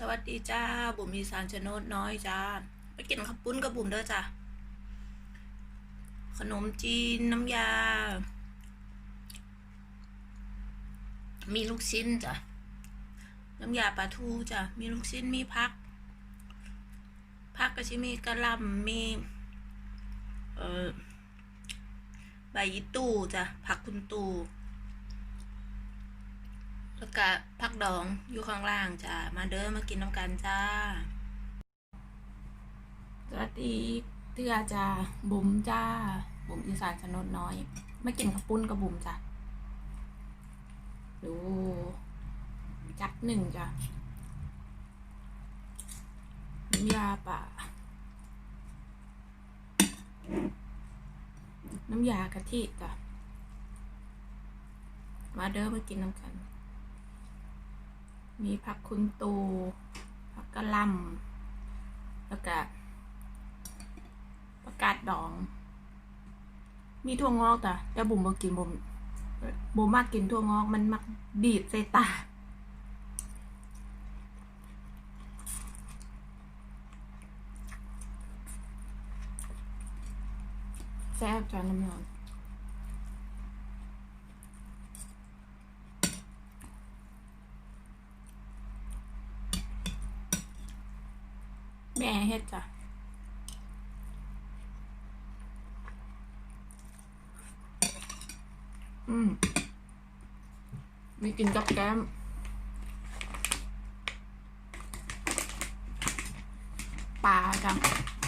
สวัสดีจ้า บุ๋มอีสานชนดน้อยจ้า ไปกินข้าวปุ้นกับบุ๋มเด้อจ้าขนมจีนน้ำยา มีลูกชิ้นจ้ะ น้ำยาปลาทูจ้ะ มีลูกชิ้นมีพัก พักก็ชิมีกระหลำมี เอ่อ ใบยี่ตู้จ้ะ ผักคุณตู แล้วก็ผักดองอยู่ข้างล่างจ้ะมาเด้อมากินน้ำกันจ้าสวัสดีเตื้อจ้าบุ๋มจ้าบุ๋มอีสานชนดน้อยไม่กินข้าวปุ้นกับบุ๋มจ้ะดูจัดหนึ่งจ้ะน้ำยาป่าน้ำยากะทิจ้ะมาเด้อมากินน้ำกัน มีผักคุณตูผักกะหล่ำแล้วก็ประกาศดอง มีถั่วงอกจ้ะแต่บุ๋มบ่กินบุ๋มบุ๋มมากกินถั่วงอกมันมักดีดใส่ตาแซ่บจานน้ำมัน ม่เฮ็ดจ้ะอืมมีกินกับแก้มปลาจ้ะ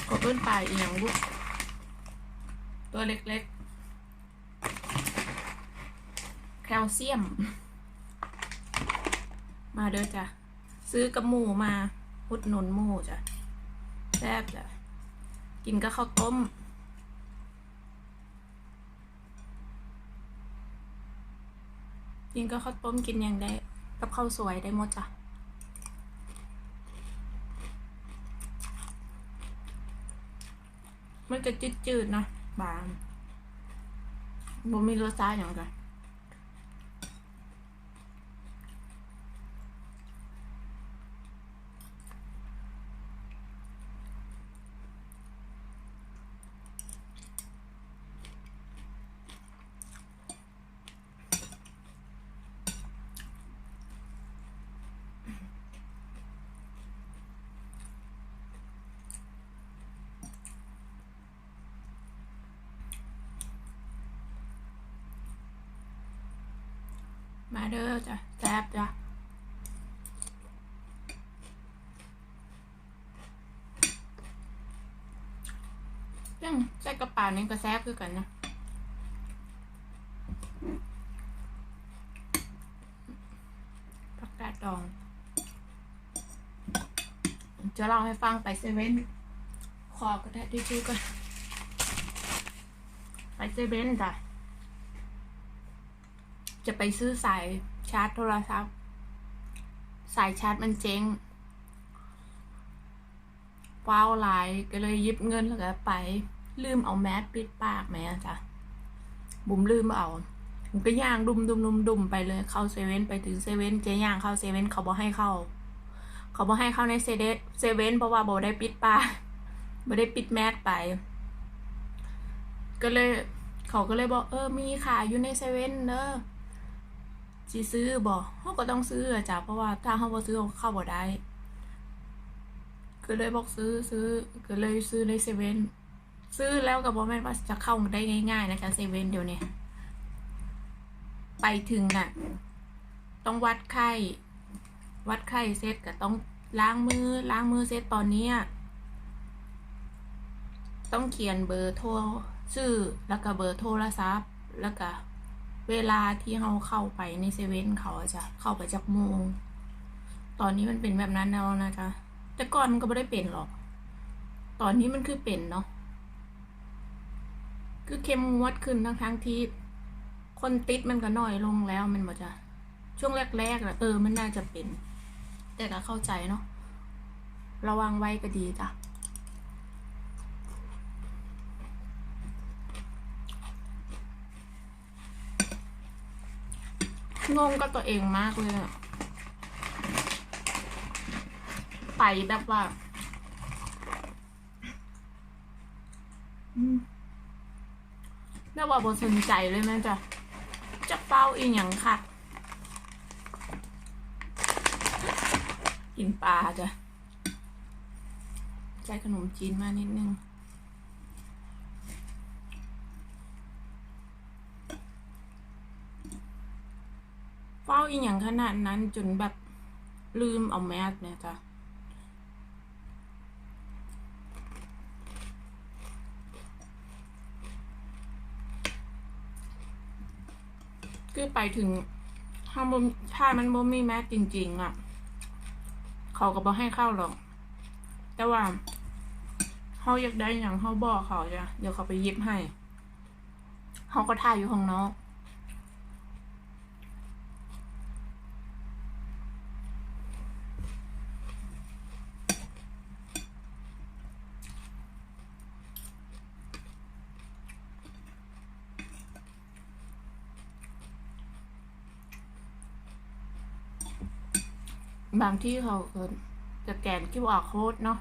ก็เอิ้นปลาอียังบุตัวเล็กๆ แคลเซียม มาเด้อจ้ะ ซื้อกับหมูมาอุดหนุนหมูจ้ะ แซ่บจ้ะกินกับข้าวต้ม กินกับข้าวต้มกินอย่างได้กับข้าวสวยได้หมดจ้ะมันจะจืดๆนะบางบ่มีรสชาติอย่างกัน เด้อจ้ะแซ่บจ้ะยังใส่กระเป๋านี่ก็แซ่บคือกันนะผักกาดดอง จะเล่าให้ฟังไปเซเว่นขอก็ได้ดิจูกันไปเซเว่นจ้ะ จะไปซื้อสายชาร์จโทรศัพท์ สายชาร์จมันเจ๊งว้าวหลายก็เลยยิบเงินแล้วก็ไป ลืมเอาแมสปิดปากแม่จ้ะบุ๋มลืมเอาผมก็ย่างดุมดุมดุมดุมไปเลยเข้าเซเว่นไปถึงเซเว่นเจ๊ย่างเข้าเซเว่นเขาบอกให้เข้า เขาบอกให้เข้าในเซเดเซเว่นเพราะว่าบอได้ปิดปากบอได้ปิดแมสไป ก็เลย เขาก็เลยบอกเออมีขายอยู่ในเซเว่นเนอะ สิซื้อบ่เขาก็ต้องซื้อจ้ะเพราะว่าถ้าเขาบ่ซื้อเขาเข้าบ่ได้ก็เลยบอกซื้อซื้อก็เลยซื้อในเซเว่นซื้อแล้วก็บอกแม่นว่าจะเข้าได้ง่ายๆนะจ๊ะเซเว่นเดี๋ยวนี้ไปถึงน่ะ ต้องวัดไข้ วัดไข้เสร็จก็ต้องล้างมือล้างมือเสร็จตอนเนี้ยต้องเขียนเบอร์โทรชื่อแล้วก็เบอร์โทรศัพท์แล้วก็ เวลาที่เราเข้าไปในเซเว่นเขาจะเข้าไปจากโมง ตอนนี้มันเป็นแบบนั้นแล้วนะจ๊ะ แต่ก่อนมันก็ไม่ได้เป็นหรอก ตอนนี้มันคือเป็นเนาะ คือเข้มงวดขึ้นทั้งทั้งที่ คนติดมันก็น้อยลงแล้วมันบอกจะช่วงแรกๆอะเออมันน่าจะเป็น แต่ก็เข้าใจเนาะ ระวังไว้ก็ดีจ้ะ งงกับตัวเองมากเลยอะไปแบบว่าแบบว่าบสนใจเลยแม่จ้ะจะเป้าอีหยังค่ะ กินปลาจ้ะใส่ขนมจีนมานิดนึง เฝ้า อีหยังขนาดนั้นจนแบบลืมเอาแมสเนี่ยจ้ะคือไปถึงถ้ามันถ้ามันบ่มีแมสจริง ๆ อะ เขาก็บ่ให้เข้าหรอก แต่ว่าเขาอยากได้อย่างเขาบอกเขาจ้ะเดี๋ยวเขาไปยิบให้ เขาก็ถ่ายอยู่ข้างนอก บางที่เขาก็จะแกน QR code เนาะ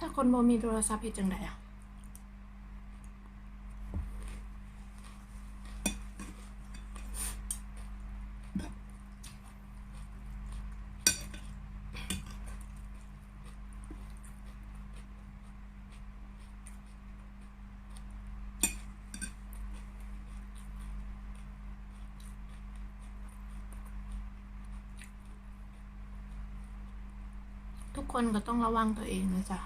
ถ้าคนบ่มีโทรศัพท์เฮ็ดจังไดอะ ทุกคนก็ต้องระวังตัวเองนะจ๊ะ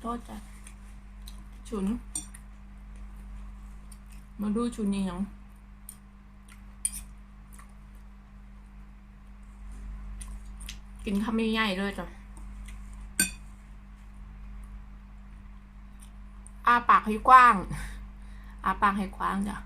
โทษจ้ะฉุน มาดูชุดนี้ยังกินข้ามีใหญ่เลยจ้ะอาปากให้กว้าง อาปากให้กว้างจ้ะ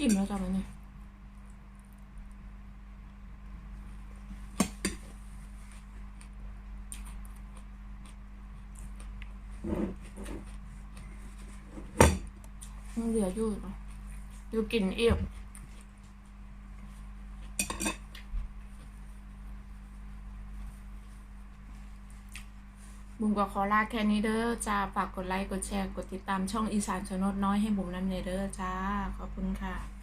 อิ่มแล้วจ้ะมันนี่มันเหลืออยู่เนาะอยู่กินเอีย บุ๋มก็ขอลาแค่นี้เด้อจ้าฝากกดไลค์กดแชร์กดติดตามช่องอีสานชนดน้อยให้บุ๋มน้ำเนเด้อจ้าขอบคุณค่ะ